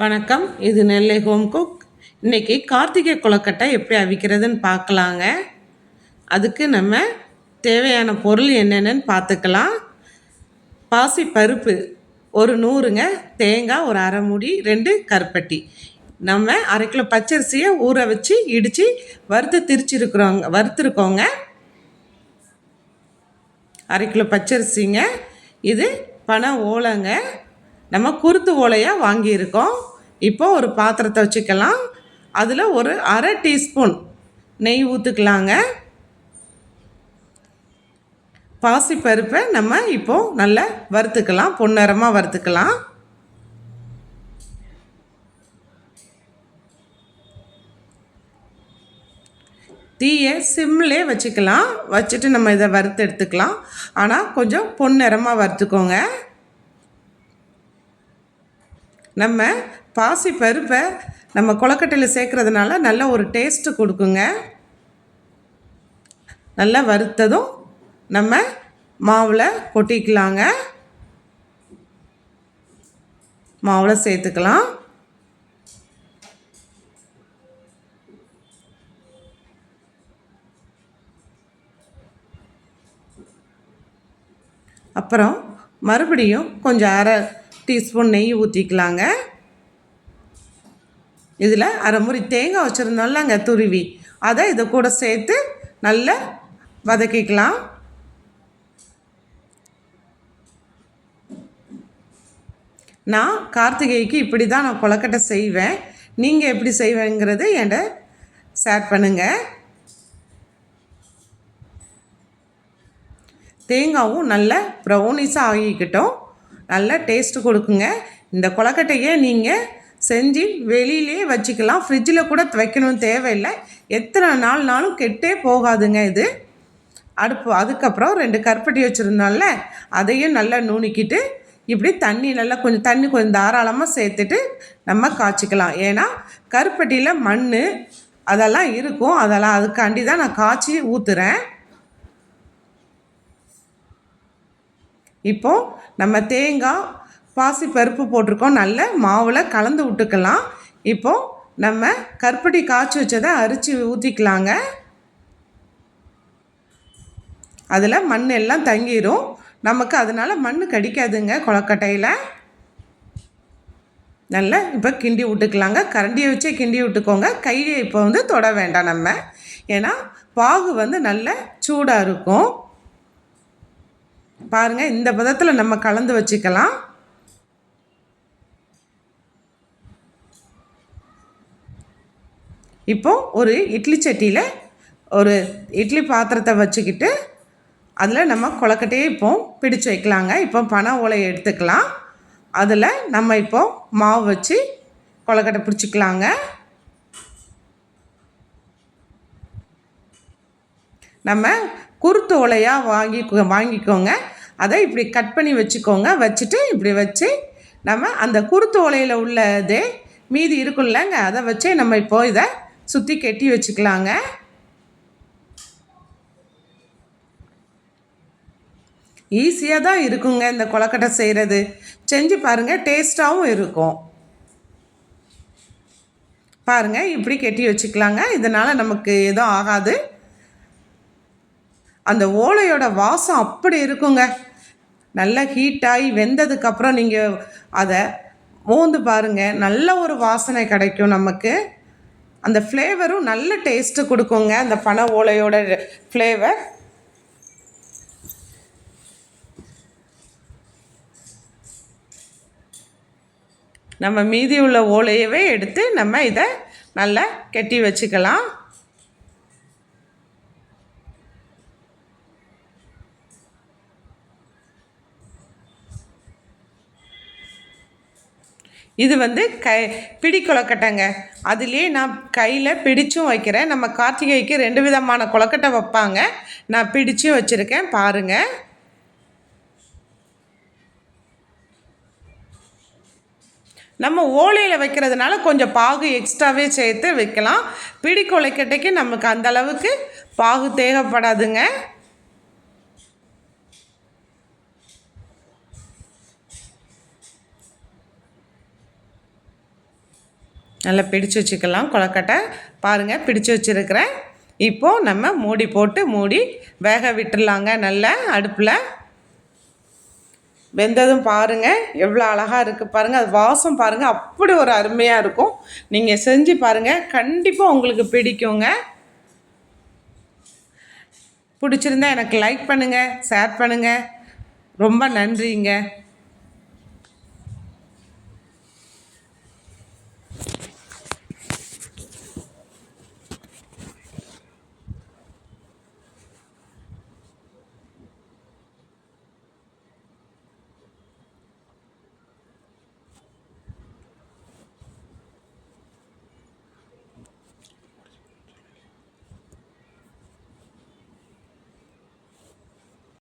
வணக்கம். இது நெல்லை home cook. இன்றைக்கி கார்த்திகை கொலக்கட்டை எப்படி அவிக்கிறதுன்னு பார்க்கலாங்க. அதுக்கு நம்ம தேவையான பொருள் என்னென்னு பார்த்துக்கலாம். பாசி பருப்பு ஒரு நூறுங்க தேங்காய் ஒரு அரை மூடி ரெண்டு கருப்பட்டி. நம்ம அரை கிலோ பச்சரிசியை ஊற வச்சு இடித்து வறுத்து திரிச்சிருக்கிறோங்க வறுத்துருக்கோங்க. அரை கிலோ பச்சரிசிங்க. இது பனை ஓலைங்க. நம்ம குருத்து ஓலையாக வாங்கியிருக்கோம். இப்போ ஒரு பாத்திரத்தை வச்சுக்கலாம். அதில் ஒரு அரை டீஸ்பூன் நெய் ஊற்றுக்கலாங்க பாசி பருப்பை நம்ம இப்போது நல்லா வறுத்துக்கலாம். பொன்னரமாக வறுத்துக்கலாம். தீயை சிம்லே வச்சுக்கலாம். வச்சுட்டு நம்ம இதை வறுத்து எடுத்துக்கலாம். ஆனால் கொஞ்சம் பொன்னிறமாக வறுத்துக்கோங்க. நம்ம பாசி பருப்பை நம்ம கொலக்கட்டையில் சேர்க்குறதுனால நல்ல ஒரு டேஸ்ட்டு கொடுக்குங்க. நல்லா வறுத்ததும் நம்ம மாவில் கொட்டிக்கலாங்க. மாவில் சேர்த்துக்கலாம். அப்புறம் மறுபடியும் கொஞ்சம் அரை டீஸ்பூன் நெய் ஊற்றிக்கலாங்க இதில் அரை முறி தேங்காய் வச்சுருந்தோம்லங்க துருவி. அதை இதை கூட சேர்த்து நல்லா வதக்கிக்கலாம். நான் கார்த்திகைக்கு இப்படி தான் நான் கொலக்கட்டை செய்வேன். நீங்கள் எப்படி செய்வேங்கிறது என்கிட்ட ஷேர் பண்ணுங்கள் தேங்காவும் நல்ல ப்ரௌனிஸாக ஆகிக்கிட்டோம். நல்ல டேஸ்ட்டு கொடுக்குங்க. இந்த கொலக்கட்டையை நீங்கள் செஞ்சு வெளியிலே வச்சுக்கலாம். ஃப்ரிட்ஜில் கூட வைக்கணும் தேவையில்லை. எத்தனை நாள்னாலும் கெட்டே போகாதுங்க இது. அடுப்பு அதுக்கப்புறம் ரெண்டு கருப்பட்டி வச்சுருந்தோம்ல அதையும் நல்லா நுணுக்கிட்டு இப்படி தண்ணி நல்லா கொஞ்சம் தண்ணி கொஞ்சம் தாராளமாக சேர்த்துட்டு நம்ம காய்ச்சிக்கலாம். ஏன்னா கருப்பட்டியில் மண் அதெல்லாம் இருக்கும். அதெல்லாம் அதுக்காண்டி தான் நான் காய்ச்சி ஊற்றுறேன் இப்போது நம்ம தேங்காய் பாசி பருப்பு போட்டிருக்கோம். நல்ல மாவில் கலந்து விட்டுக்கலாம். இப்போது நம்ம கற்பட்டி காய்ச்சி வச்சதை அரித்து ஊற்றிக்கலாங்க அதில் மண் எல்லாம் தங்கிடும் நமக்கு அதனால் மண் கடிக்காதுங்க கொலக்கட்டையில் நல்லா இப்போ கிண்டி விட்டுக்கலாங்க. கரண்டியை வச்சே கிண்டி விட்டுக்கோங்க. கையை இப்போ வந்து தொட வேண்டாம் நம்ம. ஏன்னா பாகு வந்து நல்ல சூடாக இருக்கும். பாருங்கள் இந்த பதத்தில் நம்ம கலந்து வச்சுக்கலாம். இப்போது ஒரு இட்லி சட்டியில் ஒரு இட்லி பாத்திரத்தை வச்சுக்கிட்டு அதில் நம்ம கொழக்கட்டையே இப்போ பிடிச்சு வைக்கலாங்க. இப்போ பனை ஓலையை எடுத்துக்கலாம். அதில் நம்ம இப்போ மாவு வச்சு கொலக்கட்டை பிடிச்சிக்கலாங்க. நம்ம குருத்து ஓலையாக வாங்கி வாங்கிக்கோங்க. அதை இப்படி கட் பண்ணி வச்சுக்கோங்க. வச்சுட்டு இப்படி வச்சு நம்ம அந்த குருத்து ஓலையில் உள்ளதே மீதி இருக்கும்லங்க. அதை வச்சு நம்ம இப்போ இதை சுற்றி கெட்டி வச்சுக்கலாங்க. ஈஸியாக தான் இருக்குங்க இந்த கொலக்கட்டை செய்கிறது செஞ்சு பாருங்கள் டேஸ்ட்டாகவும் இருக்கும். பாருங்கள் இப்படி கெட்டி வச்சுக்கலாங்க. இதனால் நமக்கு எதுவும் ஆகாது. அந்த ஓலையோட வாசம் அப்படி இருக்குங்க. நல்லா ஹீட்டாகி வெந்ததுக்கப்புறம் நீங்கள் அதை மோந்து பாருங்கள் நல்ல ஒரு வாசனை கிடைக்கும் நமக்கு. அந்த ஃப்ளேவரும் நல்ல டேஸ்ட்டு கொடுக்குங்க. அந்த பனை ஓலையோட ஃப்ளேவர் நம்ம மீதி உள்ள ஓலையவே எடுத்து நம்ம இதை நல்லா கெட்டி வச்சுக்கலாம். இது வந்து கை பிடி கொலக்கட்டைங்க அதுலேயே நான் கையில் பிடிச்சும் வைக்கிறேன். நம்ம கார்த்திகைக்கு ரெண்டு விதமான கொலக்கட்டை வைப்பாங்க. நான் பிடிச்சும் வச்சுருக்கேன். பாருங்கள் நம்ம ஓலையில் வைக்கிறதுனால கொஞ்சம் பாகு எக்ஸ்ட்ராவே சேர்த்து வைக்கலாம். பிடி கொலைக்கட்டைக்கு நமக்கு அந்தளவுக்கு பாகு தேவைப்படாதுங்க. நல்லா பிடிச்சு வச்சுக்கலாம். கொலக்கட்டை பாருங்கள் பிடிச்சு வச்சுருக்கிறேன். இப்போது நம்ம மூடி போட்டு மூடி வேக விட்டுடலாங்க. நல்லா அடுப்பில். வெந்ததும் பாருங்கள் எவ்வளோ அழகாக இருக்குது பாருங்கள் அது வாசம் பாருங்கள் அப்படி ஒரு அருமையாக இருக்கும். நீங்கள் செஞ்சு பாருங்கள் கண்டிப்பாக உங்களுக்கு பிடிக்குங்க. பிடிச்சிருந்தா எனக்கு லைக் பண்ணுங்கள் ஷேர் பண்ணுங்கள் ரொம்ப நன்றிங்க.